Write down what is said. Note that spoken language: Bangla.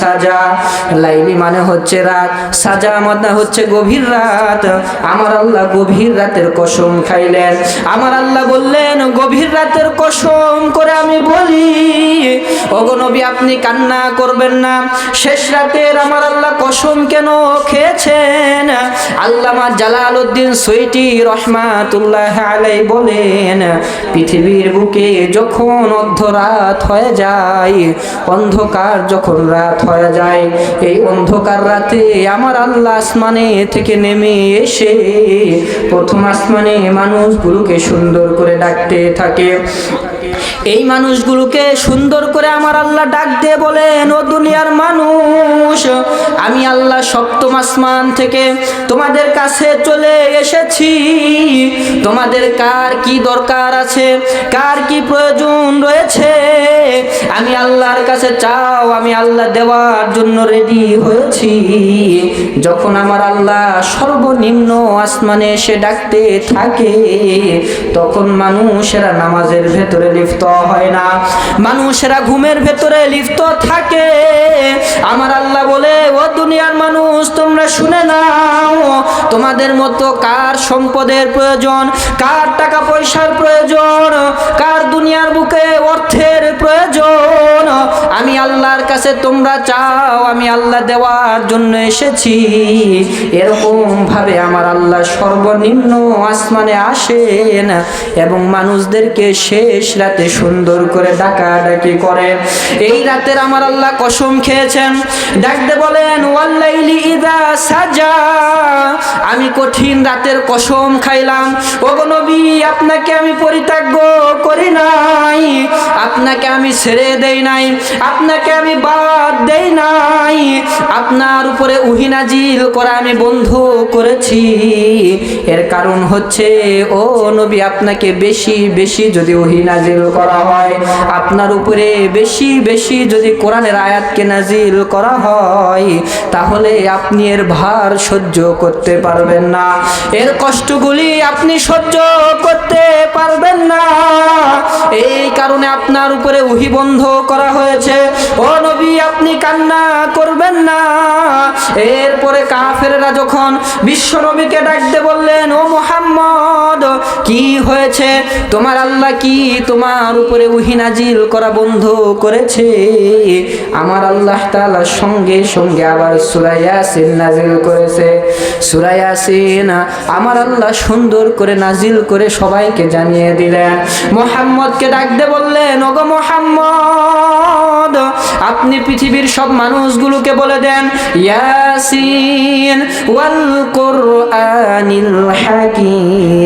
সাজা। লাইলি মানে হচ্ছে রাত, সাজা মানে হচ্ছে গভীর রাত। আমার আল্লাহ গভীর রাতের কসম খাইলেন। আমার আল্লাহ বললেন, গভীর রাতের কসম করে ওগো নবী, আপনি কান্না করবেন না। শেষ রাতের আমার আল্লাহ কসম কেন খেয়েছেন? আল্লামা জালালউদ্দিন সৈটি রহমাতুল্লাহ আলাই বলেন, পৃথিবীর বুকে যখন অর্ধরাত হয়ে যায়, অন্ধকার যখন রাত হয়ে যায়, এই অন্ধকার রাতে আমার আল্লাহ আসমানে থেকে নেমে এসে প্রথম আসমানে মানুষগুলোকে সুন্দর করে ডাকতে থাকে। এই মানুষগুলোকে সুন্দর করে আমার আল্লাহ ডাক দিয়ে বলেন, ও দুনিয়ার মানুষ, আমি আল্লাহ সপ্তম আসমান থেকে তোমাদের কাছে চলে এসেছি। তোমাদের কার কি দরকার আছে? কার কি প্রয়োজন রয়েছে? আমি আল্লাহর কাছে চাও, আমি আল্লাহ দেওয়ার জন্য রেডি হয়েছি। যখন আমার আল্লাহ সর্বনিম্ন আসমানে এসে ডাকতে থাকে, তখন মানুষেরা নামাজের ভেতরে লিপ্ত হয় না। মানুষেরা ঘুমের ভেতরে লিপ্ত থাকে। আমার আল্লাহ বলে, ও দুনিয়ার মানুষ, তোমরা শুনে নাও, তোমাদের মতো কার সম্পদের প্রয়োজন, কার টাকা পয়সার প্রয়োজন, কার দুনিয়ার বুকে অর্থের প্রয়োজন? আল্লাহর কাছে তোমরা চাও, আমি আল্লাহ দেওয়ার জন্য এসেছি। এরকম ভাবে আমার আল্লাহ সর্বনিম্ন আসমানে আসেন এবং মানুষদেরকে শেষ রাতে সুন্দর করে ডাকাডাকি করে এই রাতের আমার আল্লাহ কসম খেয়েছেন। ডাকতে বলেন ইদা সাজা। আমি কঠিন রাতের কসম খাইলাম। ওগো নবী, আপনাকে আমি পরিত্যাগ করি নাই। আপনাকে আমি ছেড়ে দেই নাই। আপনাকে আমি বাদ দেই নাই। আপনার উপরে উহিনাজিল করা আমি বন্ধ করেছি। এর কারণ হচ্ছে, ও নবী, আপনাকে বেশি বেশি যদি উহিনাজিল করা হয়, আপনার উপরে বেশি বেশি যদি কোরআনের আয়াতকে নাজিল করা হয়, তাহলে আপনি এর ভার সহ্য করতে পারবেন না। এর কষ্টগুলি আপনি সহ্য করতে পারবেন না। এই কারণে আপনার উপরে উহি বন্ধ করা হয়েছে। ও আপনি কান্না করবেন না। এরপরে কাফেররা যখন বিশ্ব নবীকে ডাকতে বললেন, ও মোহাম্মদ, কি হয়েছে? তোমার আল্লাহ কি তোমার উপরে উহি নাজিল করা বন্ধ করেছে? আমার আল্লাহ তাআলা সঙ্গে সঙ্গে আবার সূরা ইয়াসিন নাজিল করেছে। সূরা ইয়াসিন, আমার আল্লাহ সুন্দর করে নাজিল করে সবাইকে জানিয়ে দিলেন। মোহাম্মদকে ডাকতে বললেন, ওগো মোহাম্মদ আপনি পৃথিবীর সব মানুষগুলোকে বলে দেন ইয়াসিন ওয়াল কুরআনিল হাকিম।